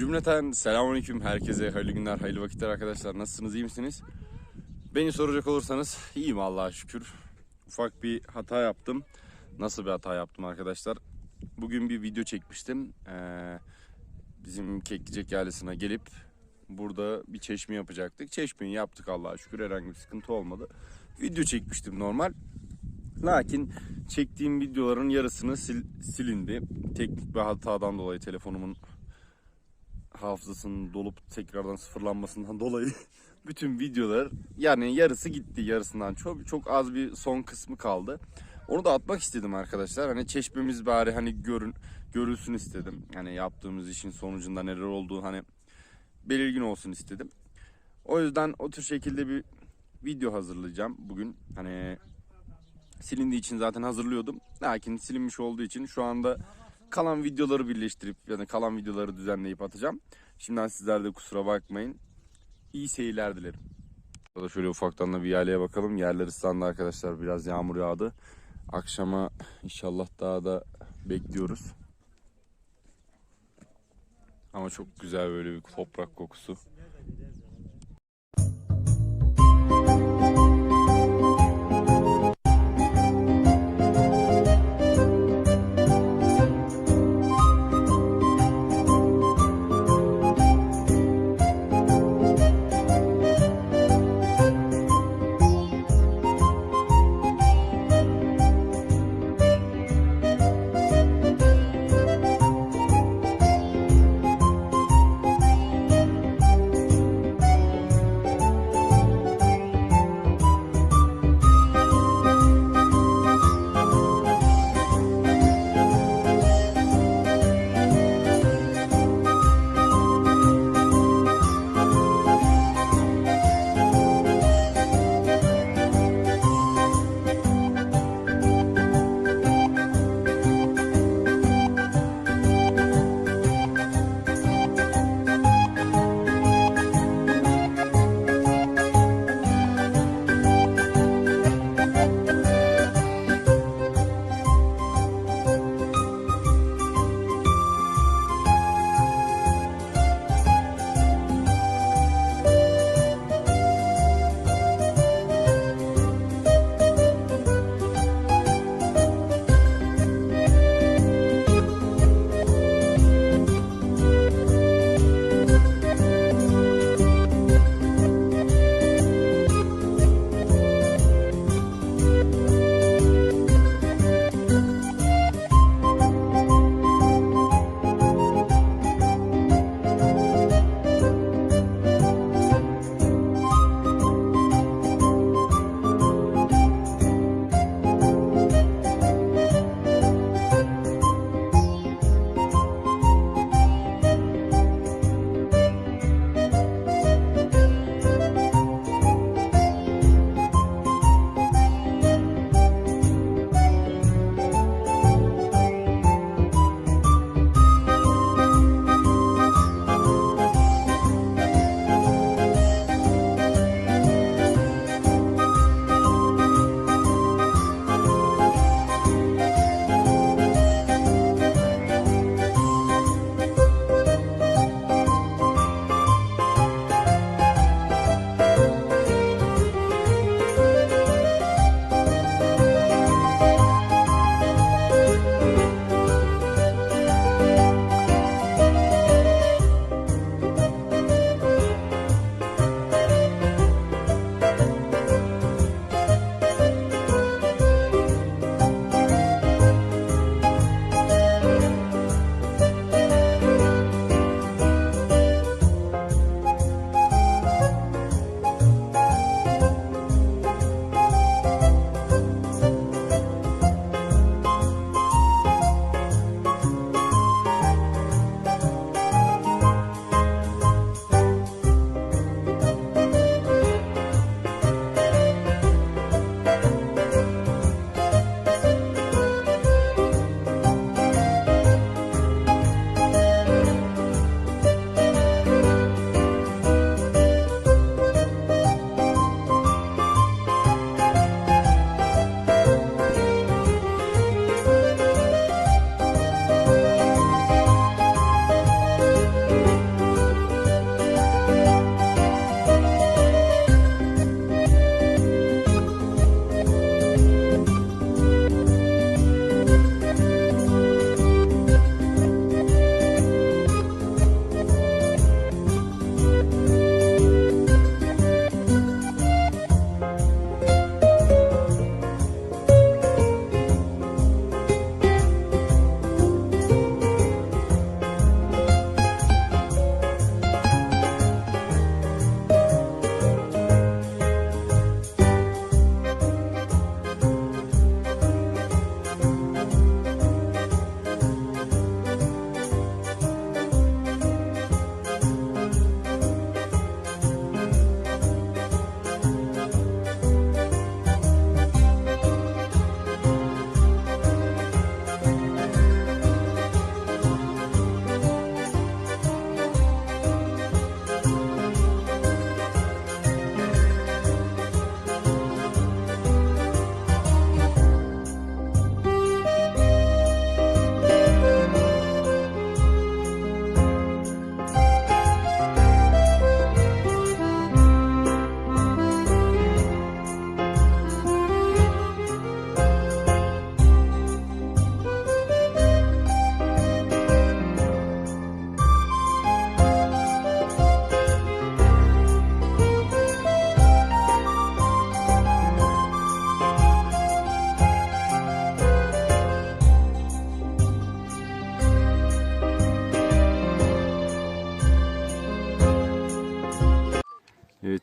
Cümleten selamünaleyküm herkese hayırlı günler hayırlı vakitler arkadaşlar nasılsınız iyi misiniz? Beni soracak olursanız iyiyim Allah'a şükür. Ufak bir hata yaptım. Nasıl bir hata yaptım arkadaşlar? Bugün bir video çekmiştim. Ee, bizim Keklicek Yaylası'na gelip burada bir çeşme yapacaktık. Çeşmeyi yaptık Allah'a şükür herhangi bir sıkıntı olmadı. Video çekmiştim normal. Lakin çektiğim videoların yarısını sil- silindi. Teknik bir hatadan dolayı telefonumun hafızasının dolup tekrardan sıfırlanmasından dolayı bütün videolar yani yarısı gitti yarısından çok çok az bir son kısmı kaldı. Onu da atmak istedim arkadaşlar. Hani çeşmemiz bari hani görün görülsün istedim. Hani yaptığımız işin sonucunda neler olduğu hani belirgin olsun istedim. O yüzden o tür şekilde bir video hazırlayacağım bugün. Hani silindiği için zaten hazırlıyordum. Lakin silinmiş olduğu için şu anda kalan videoları birleştirip yani kalan videoları düzenleyip atacağım. Şimdiden sizler de kusura bakmayın. İyi seyirler dilerim. Burada şöyle ufaktan da bir yaylaya bakalım. Yerler ıslandı arkadaşlar. Biraz yağmur yağdı. Akşama inşallah daha da bekliyoruz. Ama çok güzel böyle bir toprak kokusu.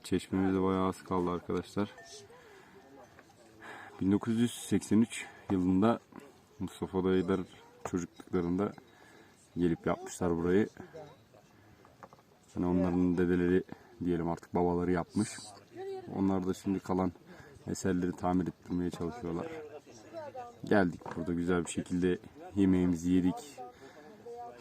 Evet çeşmemize bayağı az kaldı arkadaşlar. 1983 yılında Mustafa dayılar çocukluklarında gelip yapmışlar burayı. Yani onların dedeleri diyelim artık babaları yapmış. Onlar da şimdi kalan eserleri tamir ettirmeye çalışıyorlar. Geldik burada güzel bir şekilde yemeğimizi yedik.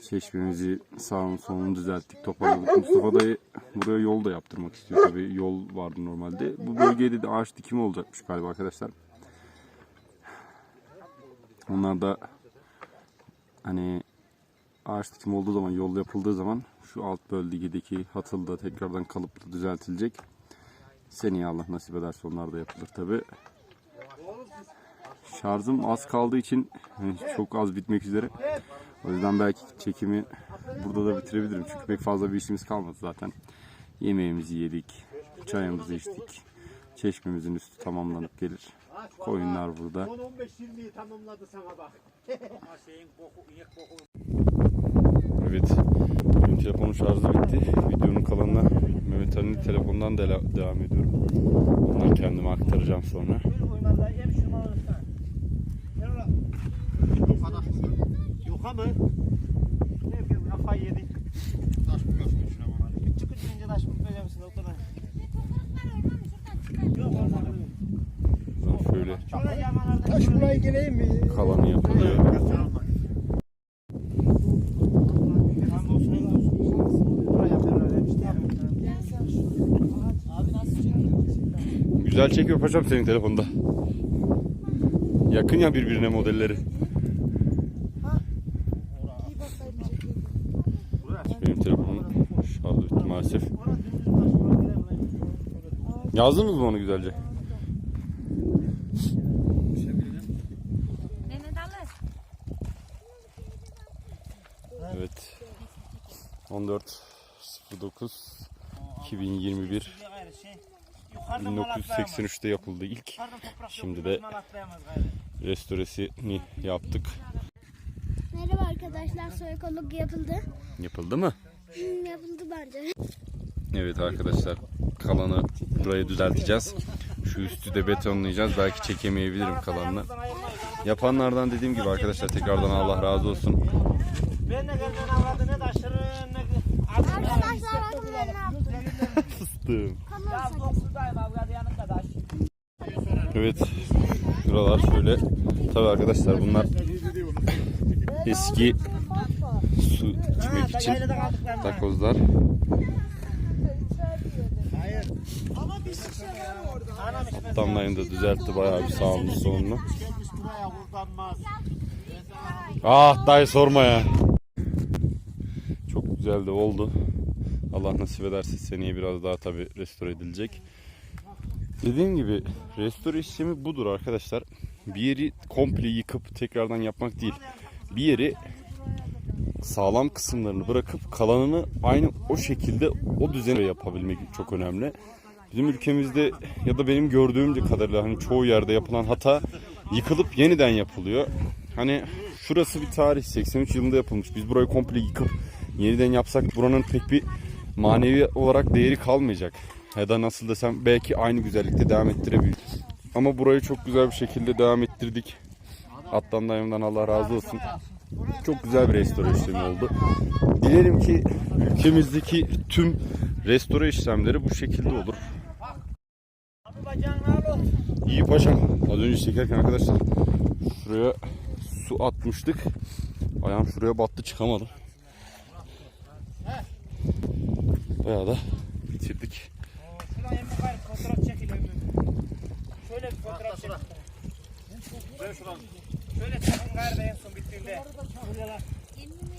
Çeşmemizi sağını solunu düzelttik, toparladık. Mustafa dayı buraya yol da yaptırmak istiyor tabii. Yol vardı normalde. Bu bölgede de ağaç dikimi olacakmış galiba arkadaşlar. Onlar da hani ağaç dikimi olduğu zaman, yol yapıldığı zaman şu alt bölgedeki hatıl da tekrardan kalıpla düzeltilecek. Seneye Allah nasip ederse onlar da yapılır tabi. Şarjım az kaldığı için hani çok az bitmek üzere. O yüzden belki çekimi burada da bitirebilirim. Çünkü pek fazla bir işimiz kalmadı zaten. Yemeğimizi yedik, çayımızı içtik. Çeşmemizin üstü tamamlanıp gelir. Koyunlar burada. 10-15-20'yi tamamladı sana bak. Evet. Benim telefonun şarjı bitti. Videonun kalanına Mehmet Ali'nin telefondan dela- devam ediyorum. Ondan kendime aktaracağım sonra. Yok ama. Ne yapıyorsun? Kafayı yedin. Taş mı görsün şuna bana? Çıkın önce taş mı koyacaksın? Yok orada. Ben şöyle. Taş buraya gireyim mi? kalanı yapılıyor. Abi nasıl çekiyor? Güzel çekiyor paşam senin telefonda. Yakın ya birbirine modelleri. Benim telefonum şarjı bitti maalesef. Yazdınız mı onu güzelce? Evet. 14 09 2021 1983'te yapıldı ilk. Şimdi de restoresini yaptık. Merhaba arkadaşlar, soykolog yapıldı. Yapıldı mı? Yapıldı bence. Evet arkadaşlar kalanı burayı düzelteceğiz. Şu üstü de betonlayacağız. Belki çekemeyebilirim kalanını. Yapanlardan dediğim gibi arkadaşlar tekrardan Allah razı olsun. Ben de kendine avradı ne taşırın ne... Arkadaşlar bakın ben ne yaptım. Fıstığım. Ya boksudayım avradı yanımda taş. Evet. Buralar şöyle. Tabii arkadaşlar bunlar eski su içmek için takozlar. Damlayını da düzeltti bayağı bir sağını solunu. Ah dayı sorma ya. Çok güzel de oldu. Allah nasip ederse seneye biraz daha tabi restore edilecek. Dediğim gibi restore işlemi budur arkadaşlar. Bir yeri komple yıkıp tekrardan yapmak değil. Bir yeri sağlam kısımlarını bırakıp kalanını aynı o şekilde o düzene yapabilmek çok önemli. Bizim ülkemizde ya da benim gördüğüm kadarıyla hani çoğu yerde yapılan hata yıkılıp yeniden yapılıyor. Hani şurası bir tarih 83 yılında yapılmış. Biz burayı komple yıkıp yeniden yapsak buranın pek bir manevi olarak değeri kalmayacak. Ya da nasıl desem belki aynı güzellikte devam ettirebilir. Ama burayı çok güzel bir şekilde devam ettirdik. Attan dayımdan Allah razı olsun. Çok güzel bir restore işlemi oldu. Dilerim ki ülkemizdeki tüm restore işlemleri bu şekilde olur. Abi bacağını al ol. İyi paşam. Az önce çekerken arkadaşlar şuraya su atmıştık. Ayağım şuraya battı çıkamadım. Bayağı da bitirdik. Şöyle bir fotoğraf çekelim. Şöyle şuradan. Şöyle çekin galiba en son bittiğinde. Buraya Kendimi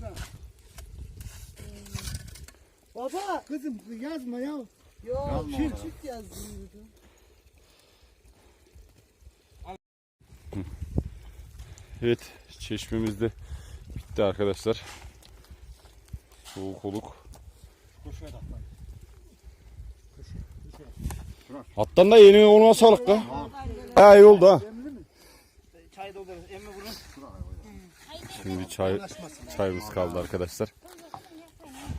ustalara Baba kızım yazma ya. Yok. Çift çift yazdım. Evet çeşmemiz de bitti arkadaşlar. Soğuk oluk. Hattan da yeni olma sağlık da. Ha iyi oldu ha. çay dolduruyoruz. Emmi bunu. Şimdi çay çayımız kaldı arkadaşlar.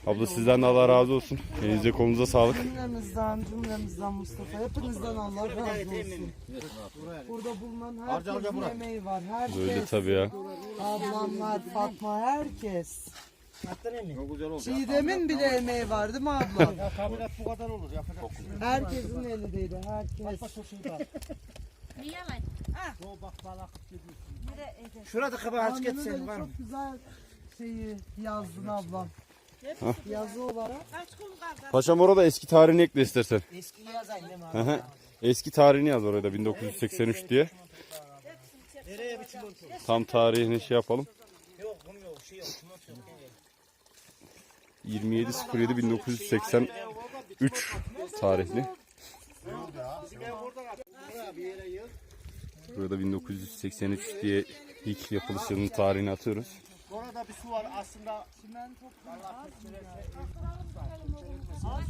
Abla sizden de Allah razı olsun. Elinize kolunuza sağlık. Cümlemizden, cümlemizden Mustafa. Hepinizden Allah razı olsun. Burada bulunan herkesin emeği var. Herkes. Böyle tabii ya. Ablamlar, Fatma, herkes. Çiğdem'in bile emeği var değil mi abla? Ya tabirat bu kadar olur. Yapacak şey. Herkesin elindeydi, herkes. Niye var? Şurada kaba aç geçsin böyle var mı? çok güzel şeyi yazdın ablam. Yazı olarak. Paşam orada eski tarihini ekle istersen. Eski mi Hı abi? hı. eski tarihini yaz oraya da 1983 diye. Nereye bir çimento? Tam tarihini şey yapalım. Yok bunu yok. Şey yok. Çimento yok. 27.07.1983 tarihli. Burada 1983 diye ilk yapılış yılının tarihini atıyoruz. Orada bir su var aslında.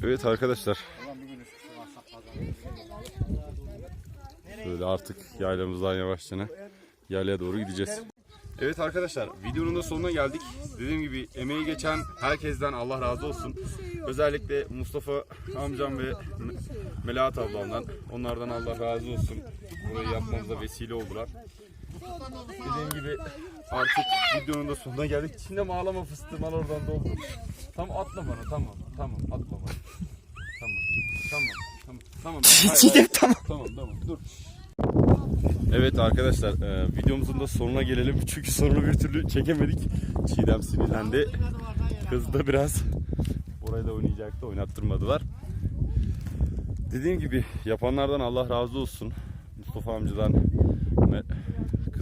Evet arkadaşlar. Böyle artık yaylamızdan yavaşça yaylaya doğru gideceğiz. Evet arkadaşlar videonun da sonuna geldik. Dediğim gibi emeği geçen herkesten Allah razı olsun. Özellikle Mustafa amcam ve Me- Melahat ablamdan. Onlardan Allah razı olsun. Burayı yapmamıza vesile oldular. Dediğim gibi artık videonun da sonuna geldik. Şimdi ağlama fıstığım al oradan doldur. Tamam atla bana tamam. Tamam atla bana. Tamam. Tamam. Tamam. Tamam. Hayır, tamam. Tamam tamam dur. Evet arkadaşlar e, videomuzun da sonuna gelelim. Çünkü sonunu bir türlü çekemedik. Çiğdem sinirlendi. Kızdı biraz. Orayı da oynayacaktı. Oynattırmadılar. Dediğim gibi yapanlardan Allah razı olsun. Mustafa amcadan,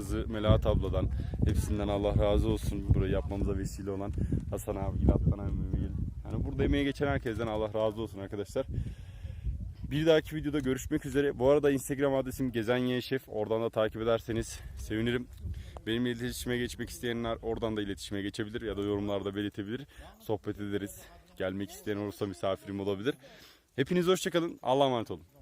kızı Melahat abladan hepsinden Allah razı olsun. Burayı yapmamıza vesile olan Hasan abi, Gilattan abi, Mümil. Yani burada emeği geçen herkesten Allah razı olsun arkadaşlar. Bir dahaki videoda görüşmek üzere. Bu arada Instagram adresim Gezen Şef. Oradan da takip ederseniz sevinirim. Benimle iletişime geçmek isteyenler oradan da iletişime geçebilir ya da yorumlarda belirtebilir. Sohbet ederiz. Gelmek isteyen olursa misafirim olabilir. Hepiniz hoşçakalın. Allah'a emanet olun.